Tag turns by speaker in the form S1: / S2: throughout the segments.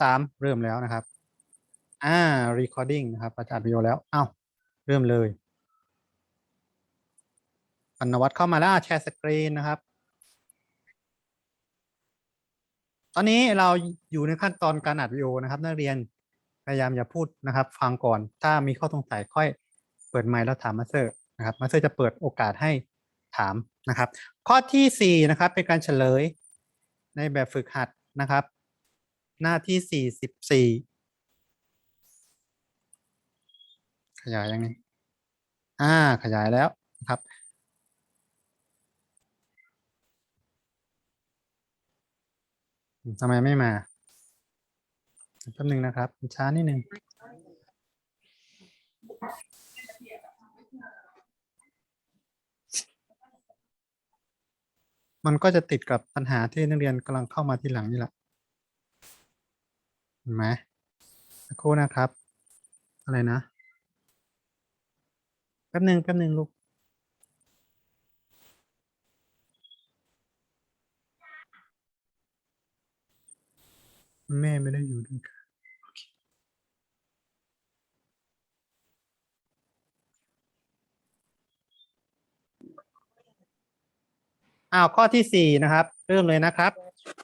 S1: สามเริ่มแล้วนะครับ อ่า recording นะครับประจัดวิดีโอแล้ว เอ้า เริ่มเลยปนวัตเข้ามาแล้วแชร์สกรีนนะครับ ตอนนี้เราอยู่ในขั้นตอนการอัดวิดีโอนะครับ นักเรียนพยายามอย่าพูดนะครับ ฟังก่อน ถ้ามีข้อสงสัยค่อยเปิดไมค์แล้วถามมาสเตอร์นะครับมาสเตอร์จะเปิดโอกาสให้ถามนะครับ ข้อที่สี่นะครับ เป็นการเฉลยในแบบฝึกหัดนะครับ หน้าที่สี่สิบสี่ขยายยังไงอ่า ขยายแล้วครับ ทำไมไม่มาแป๊บนึงนะครับ ช้านิดนึงมันก็จะติดกับปัญหาที่นักเรียนกำลังเข้ามาที่หลังนี่แหละ ห็นไหมสักครู่นะครับ อะไรนะ แป๊บหนึ่งแป๊บหนึ่งลูก แม่ไม่ได้อยู่ด้วยกันโอเคอ้าวข้อที่สี่นะครับ เริ่มเลยนะครับ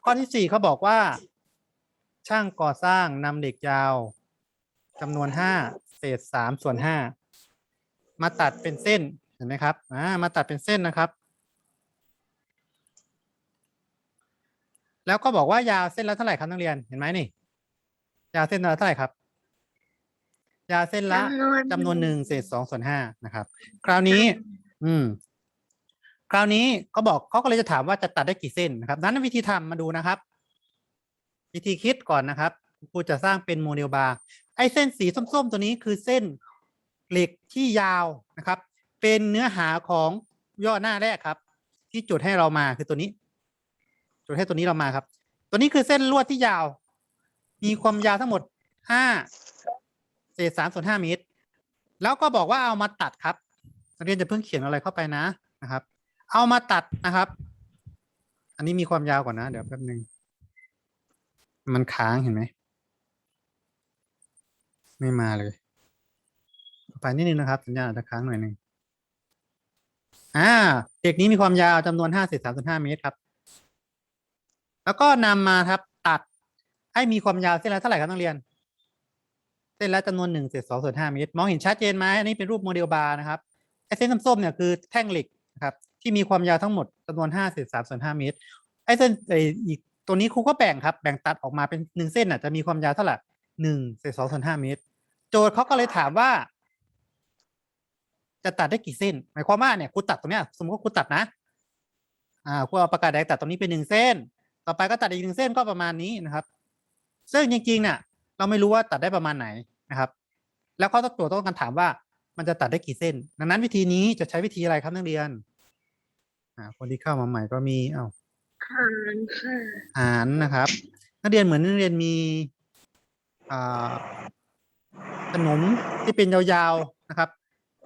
S1: ข้อที่สี่เขาบอกว่า ช่างก่อสร้างนำเหล็กยาวจำนวนห้าเศษสามส่วนห้ามาตัดเป็นเส้นเห็นไหมครับอ่ามาตัดเป็นเส้นนะครับ แล้วก็บอกว่ายาวเส้นละเท่าไหร่ครับนักเรียนเห็นไหมนี่ ยาวเส้นละเท่าไหร่ครับ ยาวเส้นละจำนวนหนึ่งเศษสองส่วนห้านะครับ คราวนี้ อืม คราวนี้เขาบอกเขาก็เลยจะถามว่าจะตัดได้กี่เส้นนะครับนั้นวิธีทำมาดูนะครับ วิธีคิดก่อนนะครับครูจะสร้างเป็นโมเดลบาร์ไอเส้นสีส้มๆ ตัวนี้คือเส้นเหล็กที่ยาวนะครับ เป็นเนื้อหาของย่อหน้าแรกครับ ที่จุดให้เรามาคือตัวนี้ จุดให้ตัวนี้เรามาครับ ตัวนี้คือเส้นลวดที่ยาว มีความยาวทั้งหมดห้าเศษสามส่วนห้าเมตร แล้วก็บอกว่าเอามาตัดครับนักเรียนจะเพิ่งเขียนอะไรเข้าไปนะนะครับ เอามาตัดนะครับ อันนี้มีความยาวกว่านะ เดี๋ยวแป๊บหนึ่ง มันค้างเห็นไหม ไม่มาเลย ไปนิดนึงนะครับ สัญญาณอาจจะค้างหน่อยหนึ่งอ่าเด็กนี้มีความยาวจำนวนห้าเศษสามส่วนห้าเมตรครับ แล้วก็นำมาครับ ตัดให้มีความยาวเส้นละเท่าไหร่ครับนักเรียน เส้นละจำนวนหนึ่งเศษสองส่วนห้าเมตร มองเห็นชัดเจนไหมอันนี้เป็นรูปโมเดลบาร์นะครับไอเส้นส้มๆเนี่ยคือแท่งเหล็กนะครับ ที่มีความยาวทั้งหมดจำนวนห้าเศษสามส่วนห้าเมตรไอเส้นไออีก ตัวนี้ครูก็แบ่งครับ แบ่งตัดออกมาเป็นหนึ่งเส้นอะจะมีความยาวเท่าไหร่หนึ่งเศษสองส่วนห้าเมตร โจทย์เขาก็เลยถามว่า จะตัดได้กี่เส้น หมายความว่าเนี่ยครูตัดตรงเนี้ย สมมติว่าครูตัดนะ อ่าครูเอาปากกาแดงตัดตรงนี้เป็นหนึ่งเส้น ต่อไปก็ตัดอีกหนึ่งเส้นก็ประมาณนี้นะครับ ซึ่งจริงๆเนี่ยเราไม่รู้ว่าตัดได้ประมาณไหนนะครับ แล้วเขาต้องตรวต้องการถามว่ามันจะตัดได้กี่เส้น ดังนั้นวิธีนี้จะใช้วิธีอะไรครับนักเรียน อ่า คนที่เข้ามาใหม่ก็มีเอ้าว
S2: หารค่ะ
S1: หารนะครับ นักเรียนเหมือนนักเรียนมีอ่าขนมที่เป็นยาวๆนะครับ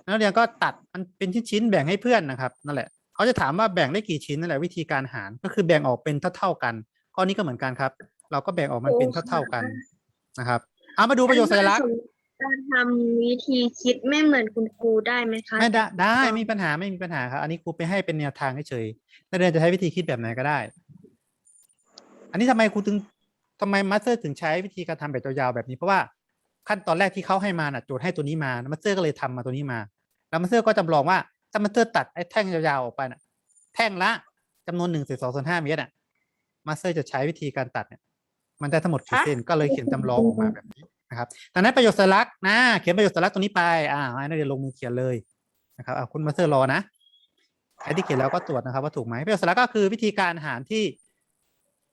S1: นักเรียนก็ตัดมันเป็นชิ้นๆแบ่งให้เพื่อนนะครับนั่นแหละเขาจะถามว่าแบ่งได้กี่ชิ้นนั่นแหละวิธีการหารก็คือแบ่งออกเป็นเท่าๆกันข้อนี้ก็เหมือนกันครับ เราก็แบ่งออกมันเป็นเท่าๆกันนะครับเอามาดูประโยคสัญลักษณ์
S2: การทำวิธีคิดไม่เหมือนคุณครูได้ไหมคะ
S1: ไม่ได้ได้ไม่มีปัญหาไม่มีปัญหาครับ อันนี้ครูไปให้เป็นแนวทางเฉยๆนักเรียนจะใช้วิธีคิดแบบไหนก็ได้ อันนี้ทำไมครูถึงทำไมมาสเตอร์ถึงใช้วิธีการทำแบบยาวๆแบบนี้เพราะว่าขั้นตอนแรกที่เขาให้มาน่ะโจทย์ให้ตัวนี้มามาสเตอร์ก็เลยทำมาตัวนี้มา แล้วมาสเตอร์ก็จำลองว่าถ้ามาสเตอร์ตัดไอ้แท่งยาวๆออกไปน่ะ แท่งละจำนวนหนึ่งส่วนสองส่วนห้าเมตรอะมาสเตอร์จะใช้วิธีการตัดเนี่ยมันได้ทั้งหมดกี่เส้นก็เลยเขียนจำลองออกมาแบบนี้ นะครับดังนั้นประโยคสัญลักนะ เขียนประโยคสัญลักตัวนี้ไปอ่าให้นักเรียนลงมือเขียนเลยนะครับอ่าคุณมาสเตอร์รอนะใครที่เขียนแล้วก็ตรวจนะครับว่าถูกไหมประโยคสัญลักก็คือวิธีการหารที่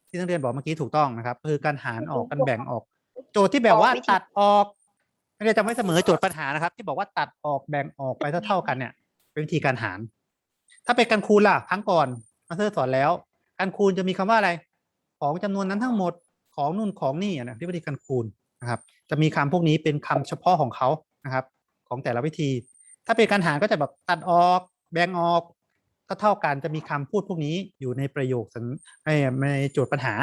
S1: ที่นักเรียนบอกเมื่อกี้ถูกต้องนะครับ คือการหารออกการแบ่งออก โจทย์ที่แบบว่าตัดออกนักเรียนจำไว้เสมอโจทย์ปัญหานะครับ ที่บอกว่าตัดออกแบ่งออกไปเท่าๆกันเนี่ย เป็นวิธีการหาร ถ้าเป็นการคูณล่ะครั้งก่อนมาสเตอร์สอนแล้ว การคูณจะมีคำว่าอะไร ของจำนวนนั้นทั้งหมดของนู่นของนี่นะที่วิธีการคูณนะครับ จะมีคำพวกนี้เป็นคำเฉพาะของเขานะครับ ของแต่ละวิธี ถ้าเป็นการหารก็จะแบบตัดออกแบ่งออกก็เท่ากันจะมีคำพูดพวกนี้อยู่ในประโยคสัญในในโจทย์ปัญหา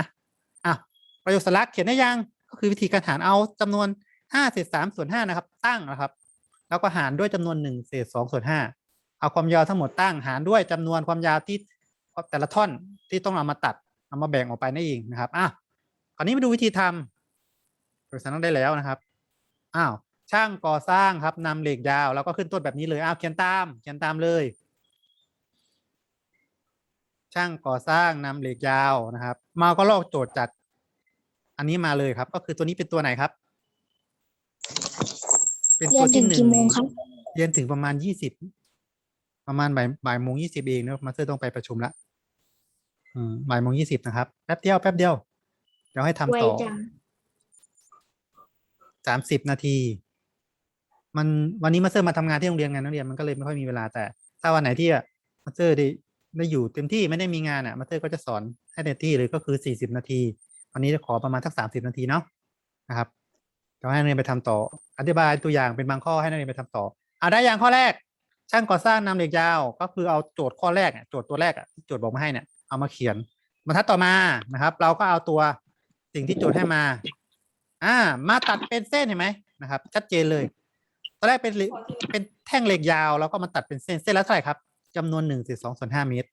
S1: อะประโยคสลักเขียนได้ยังก็คือวิธีการหารเอาจำนวนห้าเศษสามส่วนห้านะครับ ตั้งนะครับ แล้วก็หารด้วยจำนวนหนึ่งเศษสองส่วนห้าเอาความยาวทั้งหมดตั้งหารด้วยจำนวนความยาวที่แต่ละท่อนที่ต้องเอามาตัดเอามาแบ่งออกไปนั่นเองนะครับอะคราวนี้มาดูวิธีทำ โดยสารได้แล้วนะครับอ้าวช่างก่อสร้างครับนำเหล็กยาว แล้วก็ขึ้นต้นแบบนี้เลยอ้าวเขียนตามเขียนตามเลย ช่างก่อสร้างนำเหล็กยาวนะครับมาก็ลอกโจทย์จากอันนี้มาเลยครับ ก็คือตัวนี้เป็นตัวไหนครับ เป็น
S2: เรี
S1: ตั
S2: ย
S1: วนที่
S2: ถึง
S1: หนึ่
S2: กี่
S1: ง
S2: โมงครับ
S1: เรียนถึงประมาณยี่สิบประมาณบ่ายบ่ายโมงยี่สิบเองเนอะมาสเตอร์ต้องไปประชุมละอืมบ่ายโมงยี่สิบนะครับ แป๊บเดียวแป๊บเดียว เดี๋ยวให้ทำ
S2: ไว
S1: ต่อ
S2: จัง
S1: สามสิบนาที มันวันนี้มาเตอร์มาทำงานที่โรงเรียนไงนักเรียนมันก็เลยไม่ค่อยมีเวลาแต่ ถ้าวันไหนที่อะมาเตอร์ได้ได้อยู่เต็มที่ไม่ได้มีงานอะมาเตอร์ก็จะสอนให้เต็มที่เลยก็คือสี่สิบนาที วันนี้จะขอประมาณสักสามสิบนาทีเนาะนะครับเดี๋ยวให้นักเรียนไปทำต่อ อธิบายตัวอย่างเป็นบางข้อให้นักเรียนไปทำต่อเอาได้อย่างข้อแรก ช่างก่อสร้างนำเหล็กยาว ก็คือเอาโจทย์ข้อแรกเนี่ยโจทย์ตัวแรกอะโจทย์บอกมาให้เนี่ยเอามาเขียนบรรทัดต่อมานะครับ เราก็เอาตัวสิ่งที่โจทย์ให้มา อ่า มาตัดเป็นเส้นเห็นไหมนะครับ ชัดเจนเลยตอนแรกเป็นเหล็กเป็นแท่งเหล็กยาวแล้วก็มาตัดเป็นเส้นเส้นละเท่าไหร่ครับจำนวนหนึ่งส่สองส่วนห้าเมตร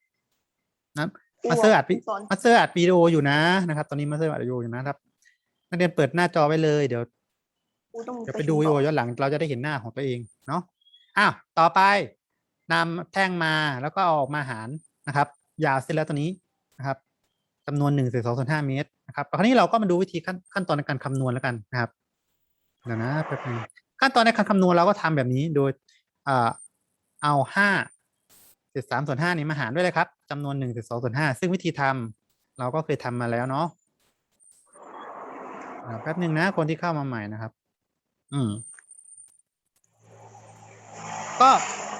S1: นะมาเซอร์อัดวิมาเซอร์อัดวิดีโออยู่นะนะครับ ตอนนี้มาเซอร์อัดวิดีโออยู่นะครับนักเรียนเปิดหน้าจอไว้เลย เดี๋ยวเดี๋ยวไปดูวิดีโอย้อนหลังเราจะได้เห็นหน้าของตัวเองเนาะอ้าวต่อไปนำแท่งมาแล้วก็เอาออกมาหารนะครับ ยาวเสร็จแล้วตัวนี้นะครับจำนวนหนึ่งส่วนสองส่วนห้าเมตร นะครับคราวนี้เราก็มาดูวิธีขั้นขั้นตอนในการคำนวณแล้วกันนะครับเดี๋ยวนะแป๊บนึงขั้นตอนในการคำนวณเราก็ทำแบบนี้โดยเอาห้าเศษสามส่วนห้านี้มาหารด้วยเลยครับจำนวนหนึ่งเศษสองส่วนห้าซึ่งวิธีทำเราก็เคยทำมาแล้วเนาะแป๊บหนึ่งนะ คนที่เข้ามาใหม่นะครับ อืม ก็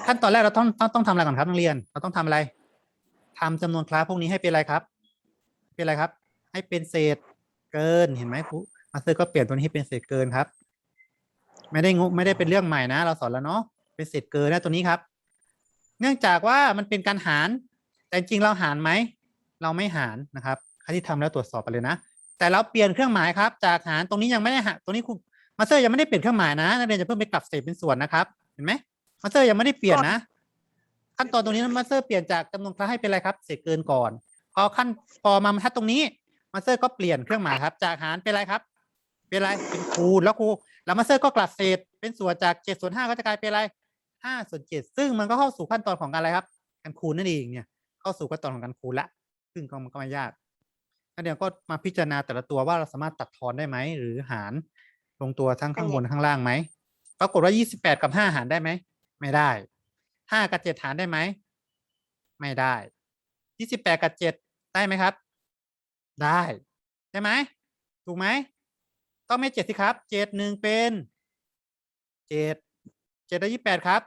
S1: ขั้นตอนแรกเราต้องต้องต้องทำอะไรก่อนครับนักเรียน เราต้องทำอะไรทำจำนวนคลาสพวกนี้ให้เป็นอะไรครับ เป็นอะไรครับ ให้เป็นเศษเกินเห็นไหมครูมาสเตอร์ก็เปลี่ยนตัวนี้ให้เป็นเศษเกินครับ ไม่ได้งุไม่ได้เป็นเรื่องใหม่นะ เราสอนแล้วเนาะเป็นเศษเกินนะตัวนี้ครับ เนื่องจากว่ามันเป็นการหาร แต่จริงๆเราหารไหมเราไม่หารนะครับใครที่ทำแล้วตรวจสอบไปเลยนะ แต่เราเปลี่ยนเครื่องหมายครับ จากหารตรงนี้ยังไม่ได้หารตรงนี้ครูมาสเตอร์ยังไม่ได้เปลี่ยนเครื่องหมายนะนักเรียนจะเพิ่มไปกลับเศษเป็นส่วนนะครับ เห็นไหมมาสเตอร์ยังไม่ได้เปลี่ยนนะขั้นตอนตรงนี้มาสเตอร์เปลี่ยนจากจำนวนคลาสให้เป็นอะไรครับ เศษเกินก่อน พอขั้นพอมาบรรทัดตรงนี้ มาสเตอร์ก็เปลี่ยนเครื่องหมายครับ จากหารเป็นอะไรครับ เป็นอะไรเป็นคูณแล้วครูแล้วมาสเตอร์ก็กลับเศษเป็นส่วนจากเจ็ดส่วนห้าก็จะกลายเป็นอะไรห้าส่วนเจ็ดซึ่งมันก็เข้าสู่ขั้นตอนของการอะไรครับ การคูณนั่นเองเนี่ยเข้าสู่ขั้นตอนของการคูณละ ซึ่งก็มันก็ไม่ยากนักเรียนก็มาพิจารณาแต่ละตัวว่าเราสามารถตัดทอนได้ไหมหรือหารลงตัวทั้งข้างบนข้างล่างไหมปรากฏว่ายี่สิบแปดกับห้าหารได้ไหมไม่ได้ห้ากับเจ็ดหารได้ไหมไม่ได้ยี่สิบแปดกับเจ็ดได้ไหมครับ ได้ใช่ไหมถูกไหมต้องไม่เจ็ดสิครับเจ็ดหนึ่งเป็นเจ็ดเจ็ดและยี่แปดครับ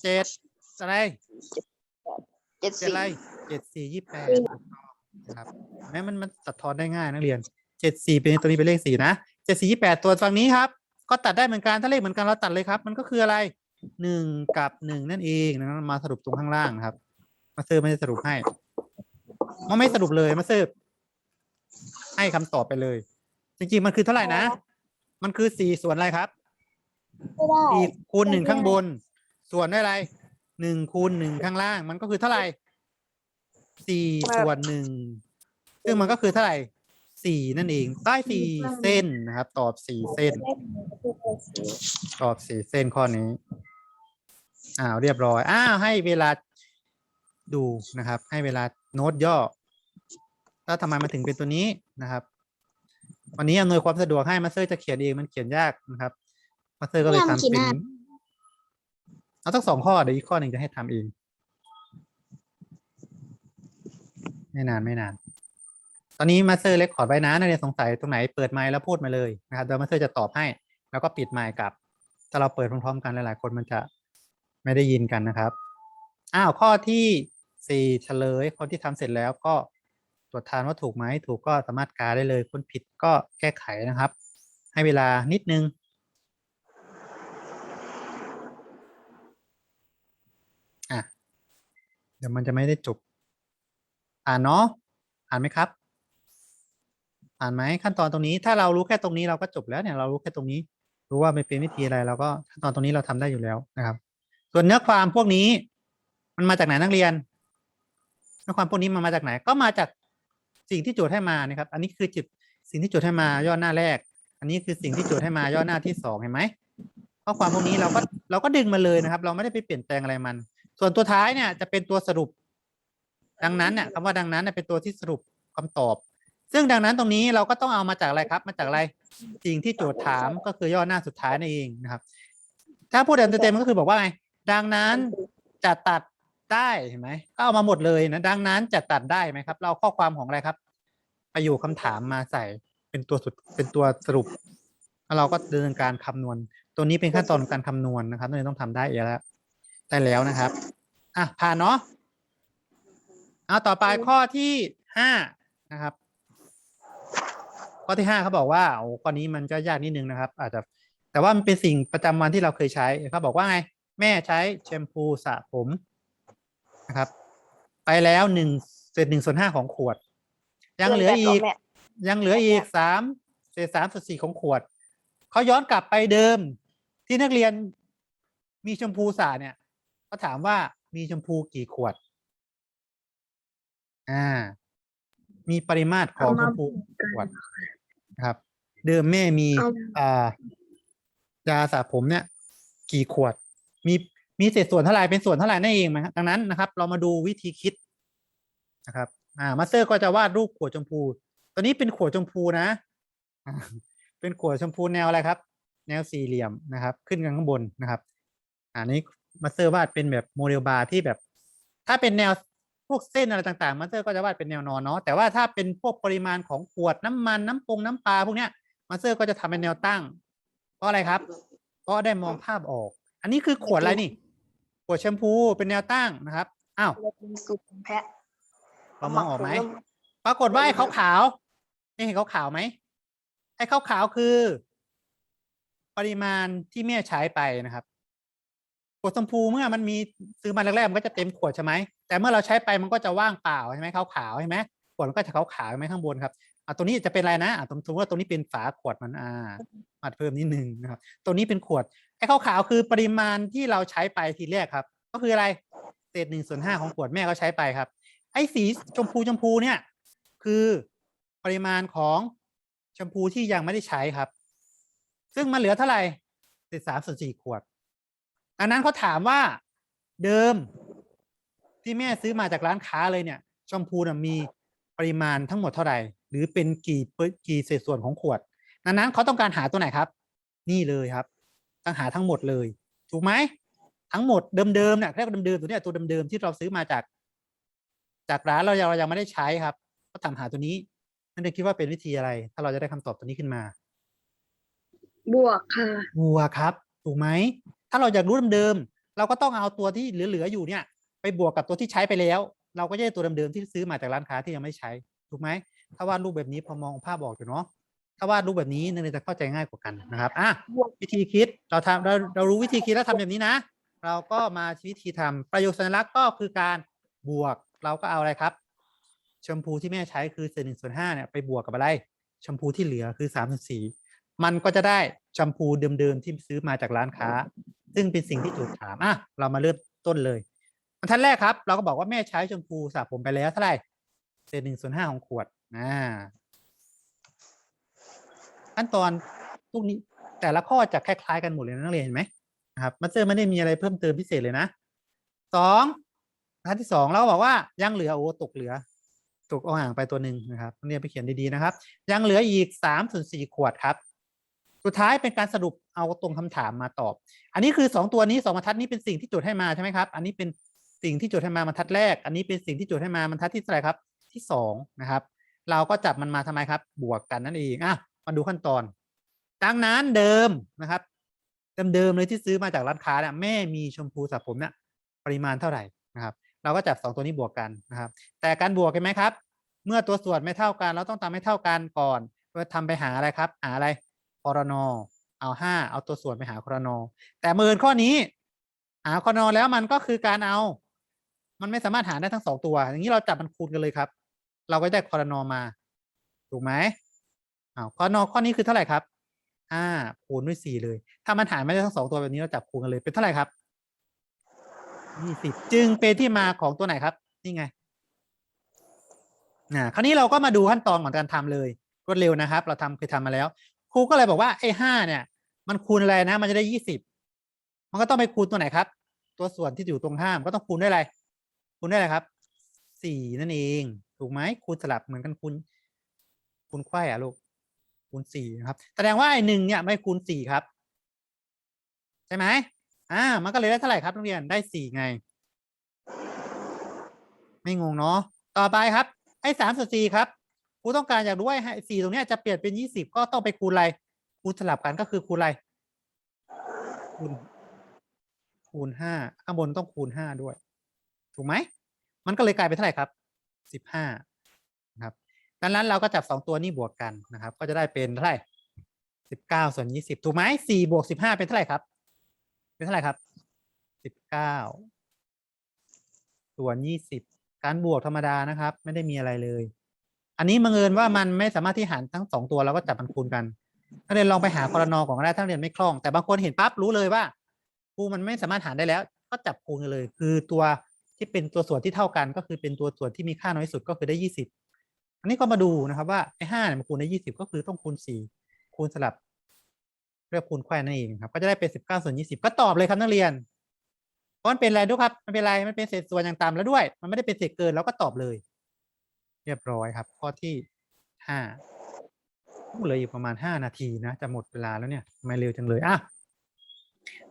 S1: เจ็ดอะไร
S2: เจ็ด
S1: เจ็ด
S2: สี่
S1: อะไรเจ็ดสี่ยี่แปดครับแม้มันมันตัดทอนได้ง่ายนักเรียนเจ็ดสี่เป็นตัวนี้เป็นเลขสี่นะเจ็ดสี่ยี่แปดตัวฝั่งนี้ครับ ก็ตัดได้เหมือนกันถ้าเลขเหมือนกันเราตัดเลยครับ มันก็คืออะไรหนึ่งกับหนึ่งนั่นเองนะมาสรุปตรงข้างล่างนะครับ มาเซอร์ไม่ได้สรุปให้ มันไม่สรุปเลยมาเซอร์ให้คำตอบไปเลย จริงๆมันคือเท่าไหร่นะ มันคือสี่ส่วนอะไรครับ
S2: ไม่ได้
S1: สี่คูณหนึ่งข้างบน ส่วนด้วยอะไรหนึ่งคูณหนึ่งข้างล่าง มันก็คือเท่าไหร่สี่ส่วนหนึ่งซึ่งมันก็คือเท่าไหร่สี่นั่นเองได้สี่เส้นนะครับ ตอบสี่เส้น ตอบสี่เส้นข้อนี้ อ้าวเรียบร้อย อ้าวให้เวลา ดูนะครับ ให้เวลาโน้ตย่อแล้วทำไมมันถึงเป็นตัวนี้นะครับ วันนี้อำนวยความสะดวกให้มาสเตอร์จะเขียนเองมันเขียนยากนะครับมาสเตอร์ก็เลยทำเป็นเอาทั้งสองข้อเดี๋ยวอีกข้อหนึ่งจะให้ทำเองไม่นานไม่นาน ตอนนี้มาสเตอร์เล็กขอร์ดไว้นะนักเรียนสงสัยตรงไหนเปิดไมค์แล้วพูดมาเลยนะครับเดี๋ยวมาสเตอร์จะตอบให้ แล้วก็ปิดไมค์กลับ ถ้าเราเปิดพร้อมๆ กันหลายๆคนมันจะไม่ได้ยินกันนะครับ อ้าวข้อที่ สี่เฉลย คนที่ทำเสร็จแล้วก็ตรวจทานว่าถูกไหมถูกก็สามารถกาได้เลย คนผิดก็แก้ไขนะครับ ให้เวลานิดนึงอะเดี๋ยวมันจะไม่ได้จบอ่านเนาะอ่านไหมครับผ่านไหมขั้นตอนตรงนี้ ถ้าเรารู้แค่ตรงนี้เราก็จบแล้วเนี่ยเรารู้แค่ตรงนี้ รู้ว่าไม่เป็นวิธีอะไรเราก็ขั้นตอนตรงนี้เราทำได้อยู่แล้วนะครับ ส่วนเนื้อความพวกนี้ มันมาจากไหนนักเรียน ความพวกนี้มันมาจากไหน ก็มาจากสิ่งที่โจทย์ให้มานะครับ อันนี้คือจุดสิ่งที่โจทย์ให้มาย่อหน้าแรก อันนี้คือสิ่งที่โจทย์ให้มาย่อหน้าที่สองเห็นไหมข้อความพวกนี้เราก็เราก็ดึงมาเลยนะครับ เราไม่ได้ไปเปลี่ยนแปลงอะไรมัน ส่วนตัวท้ายเนี่ยจะเป็นตัวสรุป ดังนั้นเนี่ยคำว่าดังนั้นเนี่ยเป็นตัวที่สรุปคำตอบ ซึ่งดังนั้นตรงนี้เราก็ต้องเอามาจากอะไรครับ มาจากอะไรสิ่งที่โจทย์ถามก็คือย่อหน้าสุดท้ายนั่นเองนะครับ ถ้าพูดเต็มๆก็คือบอกว่าไงดังนั้นจะตัด ได้เห็นไหมก็เอามาหมดเลยนะดังนั้นจะตัดได้ไหมครับ เราเอาข้อความของอะไรครับประโยคคำถามมาใส่เป็นตัวสุดเป็นตัวสรุปแล้วเราก็ดำเนินการคำนวณ ตัวนี้เป็นขั้นตอนของการคำนวณนะครับนักเรียนต้องทำได้เองแล้วได้แล้วนะครับอะผ่านเนาะเอาต่อไปข้อที่ห้านะครับ ข้อที่ห้าเขาบอกว่าโอ้ข้อนี้มันก็ยากนิดนึงนะครับ อาจจะแต่ว่ามันเป็นสิ่งประจำวันที่เราเคยใช้เขาบอกว่าไง แม่ใช้แชมพูสระผม นะครับ ไปแล้วหนึ่งเศษหนึ่งส่วนห้าของขวด ยังเหลืออีก ยังเหลืออีกสามเศษสามส่วนสี่ของขวด เขาย้อนกลับไปเดิม ที่นักเรียนมีชมพูสระเนี่ยเขาถามว่ามีชมพูกี่ขวด อ่า มีปริมาตรของชมพูกี่ขวดนะครับ เดิมแม่มี
S2: เอา
S1: อ่ายาสระผมเนี่ย กี่ขวด มี มีเศษส่วนเท่าไหร่เป็นส่วนเท่าไหร่นั่นเองนะดังนั้นนะครับ เรามาดูวิธีคิดนะครับ อ่ามาสเตอร์ก็จะวาดรูปขวดชมพู ตัวนี้เป็นขวดชมพูนะ เป็นขวดชมพูแนวอะไรครับ แนวสี่เหลี่ยมนะครับ ขึ้นกันข้างบนนะครับอันนี้มาสเตอร์วาดเป็นแบบโมเดลบาร์ที่แบบ ถ้าเป็นแนวพวกเส้นอะไรต่างๆมาสเตอร์ก็จะวาดเป็นแนวนอนเนาะแต่ว่าถ้าเป็นพวกปริมาณของขวดน้ำมันน้ำปงน้ำปลาพวกเนี้ยมาสเตอร์ก็จะทำเป็นแนวตั้งเพราะอะไรครับ เพราะได้มองภาพออก อันนี้คือขวดอะไรนี่ วดแชมพูเป็นแนวตั้งนะครับอ้าว
S3: สุกแพะ
S1: เรามองออกไหมปรากฏว่าไอ้ขาวๆนี่เห็นขาวๆไหมไอ้ขาวๆคือ ปริมาณที่แม่ใช้ไปนะครับขวดชมพูเมื่อมันมีซื้อมาแรกๆมันก็จะเต็มขวดใช่ไหมแต่เมื่อเราใช้ไปมันก็จะว่างเปล่าใช่ไหมขาวๆใช่ไหมขวดมันก็จะขาวๆใช่ไหมข้างบนครับ อะตัวนี้จะเป็นอะไรนะอะสมมติว่าตรงนี้เป็นฝาขวดมันอ่ามาเพิ่มนิดนึงนะครับ ตัวนี้เป็นขวดไอ้ขาวๆคือปริมาณที่เราใช้ไปทีแรกครับ ก็คืออะไรเศษหนึ่งส่วนห้าของขวดแม่ก็ใช้ไปครับ ไอ้สีชมพูชมพูเนี่ย คือปริมาณของชมพูที่ยังไม่ได้ใช้ครับ ซึ่งมันเหลือเท่าไหร่เศษสามส่วนสี่ขวดดังนั้นเขาถามว่าเดิมที่แม่ซื้อมาจากร้านค้าเลยเนี่ย ชมพูน่ะมีปริมาณทั้งหมดเท่าไหร่ หรือเป็นกี่เปอร์กี่เศษส่วนของขวดดังนั้นเขาต้องการหาตัวไหนครับ นี่เลยครับต้องหาทั้งหมดเลย ถูกไหมทั้งหมดเดิมๆเนี่ยเรียกว่าเดิมๆตัวเนี้ยตัวเดิมๆที่เราซื้อมาจาก จากร้านเรายังเรายังไม่ได้ใช้ครับ ก็ถามหาตัวนี้นั่นเองคิดว่าเป็นวิธีอะไร ถ้าเราจะได้คำตอบตัวนี้ขึ้นมา
S2: บวกค่ะ
S1: บัวครับ ถูกไหมถ้าเราอยากรู้เดิมๆเราก็ต้องเอาตัวที่เหลือๆอยู่เนี่ย ไปบวกกับตัวที่ใช้ไปแล้ว เราก็จะได้ตัวเดิมๆที่ซื้อมาจากร้านค้าที่ยังไม่ใช้ ถูกไหม ถ้าวาดรูปแบบนี้พอมองภาพออกอยู่เนาะถ้าวาดรูปแบบนี้นักเรียนจะเข้าใจง่ายกว่ากันนะครับอะ
S2: บวก
S1: วิธีคิดเราทำเราเรารู้วิธีคิดแล้วทำแบบนี้นะ เราก็มาวิธีทำประโยคสัญลักษณ์ก็คือการบวกเราก็เอาอะไรครับแชมพูที่แม่ใช้คือเศษหนึ่งส่วนห้าเนี่ยไปบวกกับอะไรแชมพูที่เหลือคือสามส่วนสี่มันก็จะได้แชมพูเดิมๆที่ซื้อมาจากร้านค้า ซึ่งเป็นสิ่งที่โจทย์ถามอะเรามาเริ่มต้นเลยบรรทัดแรกครับ เราก็บอกว่าแม่ใช้แชมพูสระผมไปแล้วเท่าไหร่เศษหนึ่งส่วนห้าของขวด ขั้นตอนพวกนี้แต่ละข้อจะคล้าย ๆ กันหมดเลยนะนักเรียนเห็นไหมนะครับมาเจอไม่ได้มีอะไรเพิ่มเติมพิเศษเลยนะสองบรรทัดที่สองเราบอกว่ายังเหลือโอ้ตกเหลือ ตกเอาห่างไปตัวหนึ่งนะครับนักเรียนไปเขียนดีๆนะครับ ยังเหลืออีกสามส่วนสี่ขวดครับ สุดท้ายเป็นการสรุปเอาตรงคำถามมาตอบ อันนี้คือสองตัวนี้สองบรรทัดนี้เป็นสิ่งที่โจทย์ให้มาใช่ไหมครับ อันนี้เป็นสิ่งที่โจทย์ให้มาบรรทัดแรก อันนี้เป็นสิ่งที่โจทย์ให้มาบรรทัดที่เท่าไหร่ครับ ที่สองนะครับ เราก็จับมันมาทำไมครับ บวกกันนั่นเองอะมาดูขั้นตอนดังนั้นเดิมนะครับเดิมๆเลยที่ซื้อมาจากร้านค้าเนี่ยแม่มีชมพูสระผมเนี่ยปริมาณเท่าไหร่นะครับ เราก็จับสองตัวนี้บวกกันนะครับ แต่การบวกเห็นไหมครับ เมื่อตัวส่วนไม่เท่ากันเราต้องทำให้เท่ากันก่อนเพื่อทำไปหาอะไรครับ หาอะไรคอรนอเอาห้าเอาตัวส่วนไปหาคอรนอแต่เมินข้อนี้ หาคอรนอแล้วมันก็คือการเอา มันไม่สามารถหาได้ทั้งสองตัว อย่างนี้เราจับมันคูณกันเลยครับ เราก็ได้คอรนอมา ถูกไหมอ้าวข้อนอข้อนี้คือเท่าไหร่ครับห้าคูณด้วยสี่เลย ถ้ามันหารไม่ได้ทั้งสองตัวแบบนี้เราจับคูณกันเลยเป็นเท่าไหร่ครับยี่สิบจึงเป็นที่มาของตัวไหนครับ นี่ไงอ่าคราวนี้เราก็มาดูขั้นตอนของการทำเลย รวดเร็วนะครับ เราทำเคยทำมาแล้ว ครูก็เลยบอกว่าไอ้ห้าเนี่ย มันคูณอะไรนะ มันจะได้ยี่สิบมันก็ต้องไปคูณตัวไหนครับ ตัวส่วนที่อยู่ตรงข้ามก็ต้องคูณด้วยอะไรคูณด้วยอะไรครับสี่นั่นเอง ถูกไหมคูณสลับเหมือนกันคูณคูณไขว้อะลูกคูณสี่นะครับ แสดงว่าไอ้หนึ่งเนี่ยไม่คูณสี่ครับ ใช่ไหมอ่า มันก็เลยได้เท่าไหร่ครับนักเรียนได้สี่ไง ไม่งงเนาะต่อไปครับ ไอ้สามส่วนสี่ครับครูต้องการอยากรู้ว่าไอสี่ตรงเนี้ยจะเปลี่ยนเป็นยี่สิบก็ต้องไปคูณอะไรคูณสลับกันก็คือคูณอะไรคูณคูณห้าข้างบนต้องคูณห้าด้วย ถูกไหม มันก็เลยกลายเป็นเท่าไหร่ครับ สิบห้านะครับดังนั้นเราก็จับสองตัวนี้บวกกันนะครับ ก็จะได้เป็นเท่าไหร่สิบเก้าส่วนยี่สิบถูกไหมสี่บวกสิบห้าเป็นเท่าไหร่ครับ เป็นเท่าไหร่ครับสิบเก้าส่วนยี่สิบการบวกธรรมดานะครับ ไม่ได้มีอะไรเลย อันนี้บังเอิญว่ามันไม่สามารถที่หารทั้งสองตัวเราก็จับมันคูณกันนักเรียนลองไปหาคอรนอของก็ได้ถ้านักเรียนไม่คล่องแต่บางคนเห็นปั๊บรู้เลยว่าครูมันไม่สามารถหารได้แล้ว ก็จับคูณกันเลย คือตัว ที่เป็นตัวส่วนที่เท่ากันก็คือเป็นตัวส่วนที่มีค่าน้อยสุดก็คือได้ยี่สิบอันนี้ก็มาดูนะครับว่าไอ้ห้าเนี่ยมันคูณได้ยี่สิบก็คือต้องคูณสี่คูณสลับเรียกคูณแควนั่นเองครับ ก็จะได้เป็นสิบเก้าส่วนยี่สิบก็ตอบเลยครับนักเรียน เพราะมันเป็นอะไรด้วยครับ มันเป็นอะไร มันเป็นเศษส่วนอย่างต่ำแล้วด้วย มันไม่ได้เป็นเศษเกินเราก็ตอบเลย เรียบร้อยครับ ข้อที่ห้าเหลืออยู่ประมาณห้านาทีนะ จะหมดเวลาแล้วเนี่ยทำไม่เร็วจังเลยอะ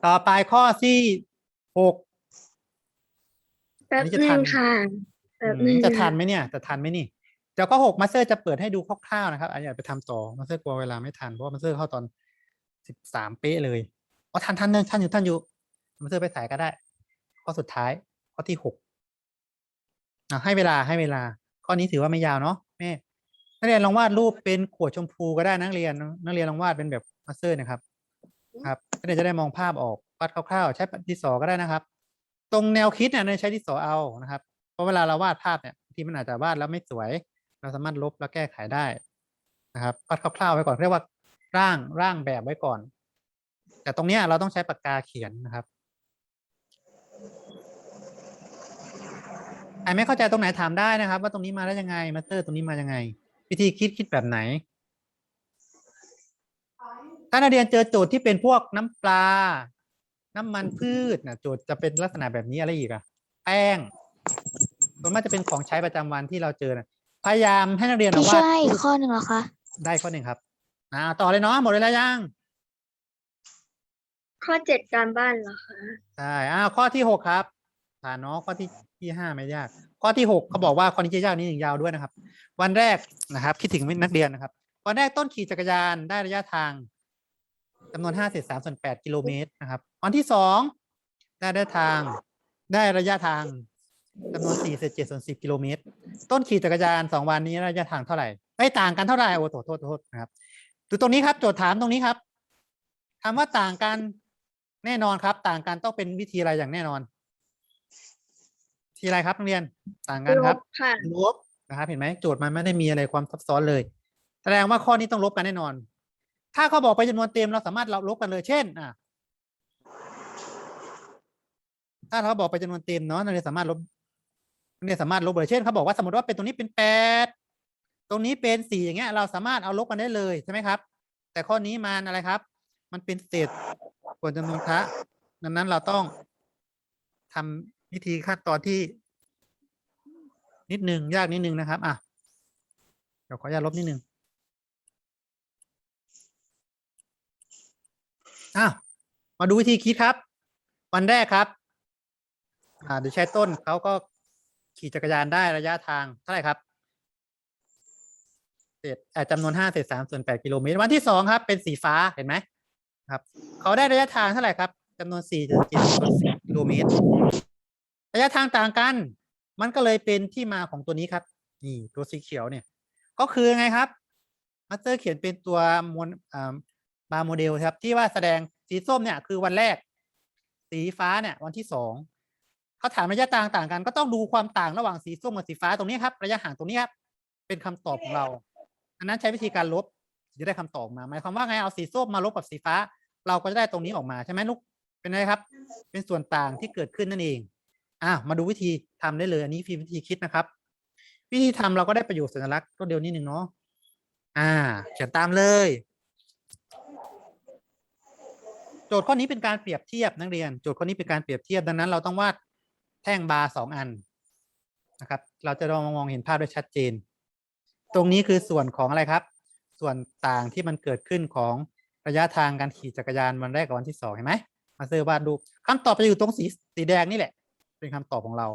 S1: ต่อไปข้อที่หก
S2: แป๊บ
S1: อันนี้จะ
S2: ห
S1: ทั
S2: นึ่
S1: น
S2: งค่ะแป๊บ
S1: อื
S2: หนึ่
S1: ม
S2: ง
S1: จะทันไหมเนี่ยจะทันไหมนี่เดี๋ยวก็หกมาสเตอร์จะเปิดให้ดูคร่าวๆนะครับอันนี้ไปทำต่อมาสเตอร์กลัวเวลาไม่ทันเพราะว่ามาสเตอร์เข้าตอนสิบสามเป๊ะเลยอ๋อทันทันทันอยู่ทันอยู่มาสเตอร์ไปสายก็ได้ข้อสุดท้ายข้อที่หกอะให้เวลาให้เวลา ข้อนี้ถือว่าไม่ยาวเนาะแม่นักเรียนลองวาดรูปเป็นขวดชมพูก็ได้นักเรียนนักเรียนลองวาดเป็นแบบมาสเตอร์นะครับ ครับนักเรียนจะได้มองภาพออกวาดคร่าวๆ ใช้ดินสอก็ได้นะครับ ตรงแนวคิดเนี่ยใช้ดินสอเอานะครับ เพราะเวลาเราวาดภาพเนี่ยที่มันอาจจะวาดแล้วไม่สวย เราสามารถลบแล้วแก้ไขได้นะครับวาดคร่าวๆไว้ก่อนเรียกว่าร่างร่างแบบไว้ก่อน แต่ตรงนี้เราต้องใช้ปากกาเขียนนะครับใครไม่เข้าใจตรงไหนถามได้นะครับ ว่าตรงนี้มาได้ยังไงมาสเตอร์ตรงนี้มายังไง วิธีคิดคิดแบบไหน ถ้านักเรียนเจอโจทย์ที่เป็นพวกน้ำปลา น้ำมันพืชนะโจทย์จะเป็นลักษณะแบบนี้อะไรอีกอะแป้งส่วนมากจะเป็นของใช้ประจำวันที่เราเจอนะพยายามให้นักเรียน
S3: พี่
S1: เอาวา
S3: ช่
S1: ด
S3: วยอีก
S1: รูป
S3: ข้อหนึ่งเหรอคะ
S1: ได้ข้อหนึ่งครับอ่าต่อเลยเนาะหมดเวลายัง
S2: ข้อเจ็ดการบ้านเหรอคะ
S1: ใช่อ่าข้อที่หกครับผ่านเนาะข้อที่ที่ห้าไม่ยาก ข้อที่หกเขาบอกว่าข้อนี้จะยากนิดหนึ่งยาวด้วยนะครับ วันแรกนะครับ คิดถึงนักเรียนนะครับ วันแรกต้นขี่จักรยานได้ระยะทาง จำนวนห้าเศษสามส่วนแปดกิโลเมตรนะครับวันที่สองได้ระยะทางได้ระยะทางจำนวนสี่เศษเจ็ดส่วนสิบกิโลเมตร ต้นขี่จักรยานสองวันนี้ระยะทางเท่าไหร่ไม่ต่างกันเท่าไหร่โอ้โทษโทษโทษนะครับดูตรงนี้ครับโจทย์ถามตรงนี้ครับคำว่าต่างกันแน่นอนครับ ต่างกันต้องเป็นวิธีอะไรอย่างแน่นอนวิธีอะไรครับนักเรียนต่างกันครับ
S2: ลค่ะ
S1: ลบนะครับเห็นไหมโจทย์มันไม่ได้มีอะไรความซับซ้อนเลย แสดงว่าข้อนี้ต้องลบกันแน่นอน ถ้าเขาบอกไปจำนวนเต็มเราสามารถเราลบกันเลย เช่นอะถ้าเขาบอกไปจำนวนเต็มเนาะนักเรียนสามารถลบนักเรียนสามารถลบเลยเช่นเขาบอกว่าสมมติว่าเป็นตรงนี้เป็นแปดตรงนี้เป็นสี่อย่างเงี้ย เราสามารถเอาลบกันได้เลยใช่ไหมครับ แต่ข้อนี้มันอะไรครับ มันเป็นเศษส่วนจำนวนคะดังนั้นเราต้องทำวิธีขั้นตอนที่ นิดนึงยากนิดนึงนะครับ อะเดี๋ยวขออนุญาตลบนิดนึง อ้าวมาดูวิธีคิดครับ วันแรกครับ อ่าโดยใช้ต้นเขาก็ขี่จักรยานได้ระยะทางเท่าไหร่ครับเศษอ่อจำนวนห้าเศษสามส่วนแปดกิโลเมตร วันที่สองครับ เป็นสีฟ้าเห็นไหมครับเขาได้ระยะทางเท่าไหร่ครับจำนวนสี่เศษเจ็ดส่วนสิบกิโลเมตร ระยะทางต่างกัน มันก็เลยเป็นที่มาของตัวนี้ครับ นี่ตัวสีเขียวเนี่ย ก็คือไงครับมาสเตอร์เขียนเป็นตัวมวลอ่า บาร์โมเดลครับ ที่ว่าแสดงสีส้มเนี่ยคือวันแรก สีฟ้าเนี่ยวันที่สองเขาถามระยะต่างต่างกัน ก็ต้องดูความต่างระหว่างสีส้มกับสีฟ้าตรงนี้ครับ ระยะห่างตรงนี้ครับเป็นคำตอบของเรา อันนั้นใช้วิธีการลบจะได้คำตอบมาหมายความว่าไงเอาสีส้มมาลบกับสีฟ้า เราก็จะได้ตรงนี้ออกมาใช่ไหมลูกเป็นไงครับ เป็นส่วนต่างที่เกิดขึ้นนั่นเองอะมาดูวิธีทำได้เลยอันนี้คือวิธีคิดนะครับ วิธีทำเราก็ได้ประโยชน์สัญลักษณ์ตัวเดียวนิดหนึ่งเนาะอ่า เขียนตามเลย โจทย์ข้อนี้เป็นการเปรียบเทียบนักเรียน โจทย์ข้อนี้เป็นการเปรียบเทียบดังนั้น เราต้องวาดแท่งบาร์สองอันนะครับ เราจะลองมองเห็นภาพได้ชัดเจน ตรงนี้คือส่วนของอะไรครับ ส่วนต่างที่มันเกิดขึ้นของระยะทางการขี่จักรยานวันแรกกับวันที่สองเห็นไหมมาเซอร์วาดรูปคำตอบจะอยู่ตรงสีสีแดงนี่แหละ เป็นคำตอบของเรา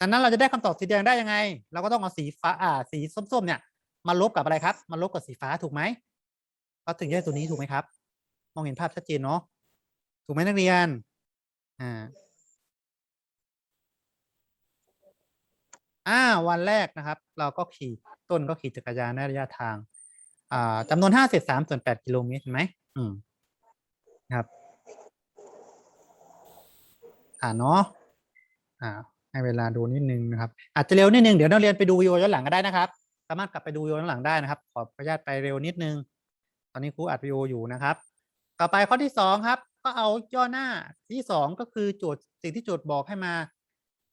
S1: ดังนั้นเราจะได้คำตอบสีแดงได้ยังไง เราก็ต้องเอาสีฟ้าอ่าสีส้มๆเนี่ยมาลบกับอะไรครับ มาลบกับสีฟ้าถูกไหมเราถึงจะได้ตัวนี้ถูกไหมครับ องเห็นภาพชัดเจนเนาะถูกไหมนักเรียนอ่าอ่าวันแรกนะครับ เราก็ขี่ต้นก็ขี่จักรยานในระยะทาง อ่าจำนวนห้าเศษสามส่วนแปดกิโลเมตรเห็นไหมอืมครับอ่าเนาะอ่าให้เวลาดูนิดนึงนะครับ อาจจะเร็วนิดนึงเดี๋ยวนักเรียนไปดูวิดีโอย้อนหลังก็ได้นะครับ สามารถกลับไปดูวิดีโอย้อนหลังได้นะครับ ขออนุญาตไปเร็วนิดนึง ตอนนี้ครูอัดวิดีโออยู่นะครับ ต่อไปข้อที่สองครับ ก็เอาย่อหน้าที่สองก็คือโจทย์สิ่งที่โจทย์บอกให้มา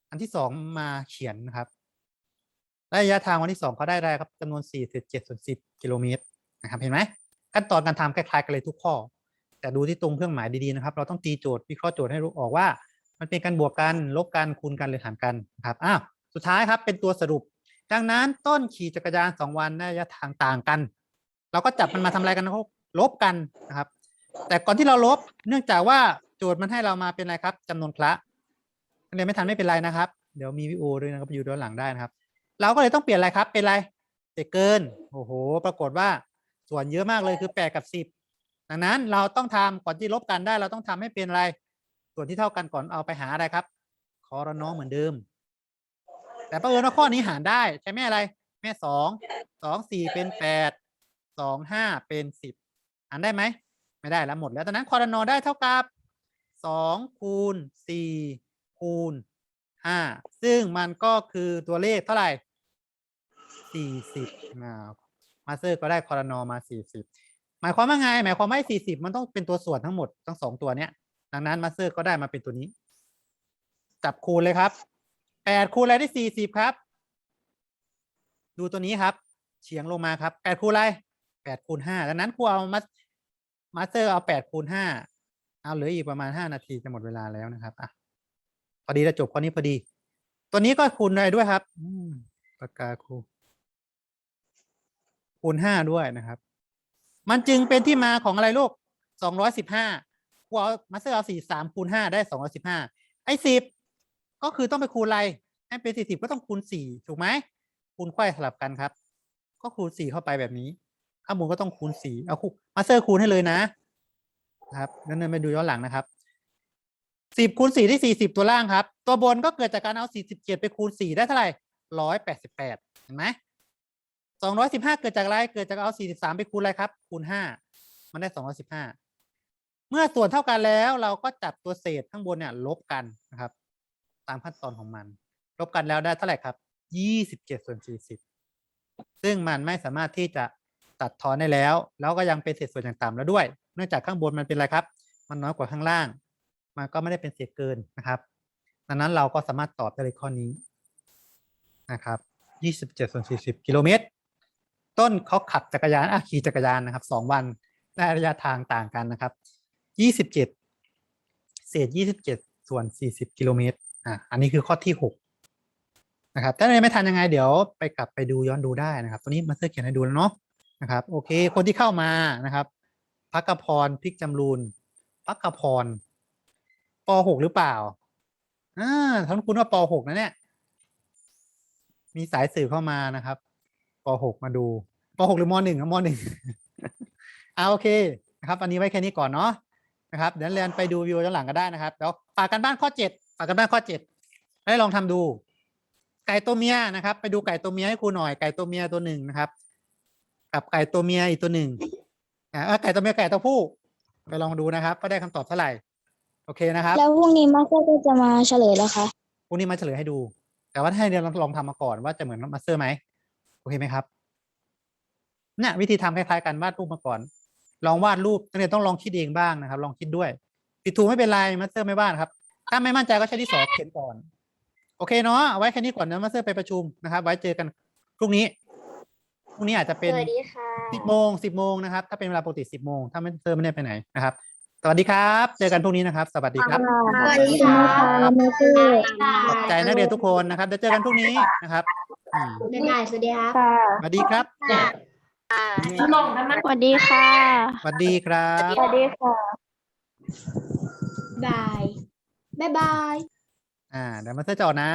S1: อันที่สองมาเขียนนะครับระยะทางวันที่สองเขาได้ได้ครับจำนวนสี่สิบเจ็ดส่วนสิบกิโลเมตรนะครับเห็นไหมขั้นตอนการทำคล้าย ๆ กันเลยทุกข้อ แต่ดูที่ตรงเครื่องหมายดีๆนะครับ เราต้องตีโจทย์วิเคราะห์โจทย์ให้รู้ออกว่า มันเป็นการบวกกันลบกันคูณกันหรือหารกันนะครับอ้าวสุดท้ายครับเป็นตัวสรุป ดังนั้นต้นขี่จักรยานสองวันระยะทางต่างกัน เราก็จับมันมาทำอะไรกันลบกันนะครับ แต่ก่อนที่เราลบ เนื่องจากว่าโจทย์มันให้เรามาเป็นอะไรครับจำนวนคละเรียนไม่ทันไม่เป็นไรนะครับ เดี๋ยวมีวิดีโอด้วยนะครับอยู่ด้านหลังได้นะครับ เราก็เลยต้องเปลี่ยนอะไรครับ เป็นอะไรเศษเกิน โอ้โห ปรากฏว่าส่วนเยอะมากเลยคือแปดกับสิบดังนั้นเราต้องทำก่อนที่ลบกันได้ เราต้องทำให้เป็นอะไร ส่วนที่เท่ากันก่อนเอาไปหาอะไรครับคอรนอเหมือนเดิม แต่ประเอิญว่าข้อนี้หารได้ใช่ไหมอะไร แม่สองสองสี่เป็นแปดสองห้าเป็นสิบหารได้ไหม ไม่ได้แล้วหมดแล้วดังนั้นคอรนอได้เท่ากับสองคูณสี่คูณห้าซึ่งมันก็คือตัวเลขเท่าไหร่สี่สิบมาเตอร์ก็ได้คอรนอมาสี่สิบหมายความว่าไง หมายความว่าสี่สิบมันต้องเป็นตัวส่วนทั้งหมดทั้งสองตัวเนี้ย ดังนั้นมาเตอร์ก็ได้มาเป็นตัวนี้ จับคูณเลยครับแปดคูณอะไรได้สี่สิบครับ ดูตัวนี้ครับเฉียงลงมาครับแปดคูณอะไรแปดคูณห้าดังนั้นครูเอามา มาสเตอร์เอาแปดคูณห้าเอาเหลืออีกประมาณห้านาทีจะหมดเวลาแล้วนะครับอะพอดีจะจบข้อนี้พอดี ตัวนี้ก็คูณอะไรด้วยครับปากกาคูคูณห้าด้วยนะครับ มันจึงเป็นที่มาของอะไรลูกสองร้อยสิบห้าครูเอามาสเตอร์เอาสี่สามคูณห้าได้สองร้อยสิบห้าไอ้สิบก็คือต้องไปคูณอะไรให้เป็นสี่สิบก็ต้องคูณสี่ถูกไหมคูณไขว้สลับกันครับ ก็คูณสี่เข้าไปแบบนี้ ข้างบนก็ต้องคูณสี่เอาคูมาสเตอร์คูณให้เลยนะครับนั่นไปดูย้อนหลังนะครับสิบคูณสี่ได้สี่สิบตัวล่างครับ ตัวบนก็เกิดจากการเอาสี่สิบเจ็ดไปคูณสี่ได้เท่าไหร่ร้อยแปดสิบแปดเห็นไหมสองร้อยสิบห้าเกิดจากอะไรเกิดจากเอาสี่สิบสามไปคูณอะไรครับ คูณห้ามันได้สองร้อยสิบห้าเมื่อส่วนเท่ากันแล้วเราก็จับตัวเศษข้างบนเนี่ย ลบกันนะครับ ตามขั้นตอนของมัน ลบกันแล้วได้เท่าไหร่ครับยี่สิบเจ็ดส่วนสี่สิบซึ่งมันไม่สามารถที่จะ ตัดทอนได้แล้ว แล้วก็ยังเป็นเศษส่วนอย่างต่ำแล้วด้วย เนื่องจากข้างบนมันเป็นอะไรครับ มันน้อยกว่าข้างล่าง มันก็ไม่ได้เป็นเศษเกินนะครับ ดังนั้นเราก็สามารถตอบได้เลยข้อนี้นะครับยี่สิบเจ็ดส่วนสี่สิบกิโลเมตร ต้นเขาขับจักรยานอะขี่จักรยานนะครับสองวันได้ระยะทางต่างกันนะครับยี่สิบเจ็ดเศษยี่สิบเจ็ดส่วนสี่สิบกิโลเมตร อะ อันนี้คือข้อที่หกนะครับ ถ้ายังไม่ทันยังไงเดี๋ยวไปกลับไปดูย้อนดูได้นะครับ ตัวนี้มาสเตอร์เขียนให้ดูแล้วเนาะ นะครับ โอเค คนที่เข้ามานะครับพักกพรพิกจำรูนพักกพรปหกหรือเปล่าอ่าท่านคุณว่าปหกนะเนี่ย มีสายสื่อเข้ามานะครับปหกมาดูปหกหรือมหนึ่งมหนึ่งอ่าโอเคนะครับ อันนี้ไว้แค่นี้ก่อนเนาะนะครับ เดี๋ยวเรียนไปดูวิวย้อนหลังก็ได้นะครับเดี๋ยวฝากกันบ้านข้อเจ็ดฝากกันบ้านข้อเจ็ดให้ลองทำดู ไก่ตัวเมียนะครับ ไปดูไก่ตัวเมียให้ครูหน่อยไก่ตัวเมียตัวหนึ่งนะครับ กับไก่ตัวเมียอีกตัวหนึ่งอ่าเอ้ยไก่ตัวเมียไก่ตัวผู้ ไปลองดูนะครับก็ได้คำตอบเท่าไหร่ โอเคนะครับ
S3: แล้วพรุ่งนี้มาสเตอร์ก็จะมาเฉลยแล้วคะ
S1: พรุ่งนี้มาเฉลยให้ดู แต่ว่าให้เรียนลองลองทำมาก่อนว่าจะเหมือนมาสเตอร์ไหมโอเคไหมครับเนี่ยวิธีทำคล้ายๆกันวาดรูปมาก่อน ลองวาดรูปนักเรียนต้องลองคิดเองบ้างนะครับ ลองคิดด้วยผิดถูกไม่เป็นไรมาสเตอร์ไม่ว่านะครับ ถ้าไม่มั่นใจก็ใช้ที่สอบเขียนก่อน โอเคเนาะเอาไว้แค่นี้ก่อนนะมาสเตอร์ไปประชุมนะครับ ไว้เจอกันพรุ่งนี้ พรุ่งนี้อาจจะเป็น
S2: สวัสดีค่ะ
S1: สิบโมงสิบโมงนะครับ ถ้าเป็นเวลาปกติสิบโมงถ้าไม่เตอร์ไม่ได้ไปไหนนะครับ สวัสดีครับ เจอกันพรุ่งนี้นะครับ สวัสดีครับ
S2: สวัสดีค่ะ
S3: มาสเตอร์
S1: ขอบใจนักเรียนทุกคนนะครับเดี๋ยวเจอกันพรุ่งนี้นะครับอืม
S2: บ๊ายบายสวัสดีครับ
S3: ค่ะ
S1: สวัสดีครับ
S3: สวัสดีค่ะ
S1: สวัสดีครับ
S3: สวัสดีค่ะ
S2: บายบ๊ายบาย
S1: อ่าเดี๋ยวมาเตอร์จะออกนะ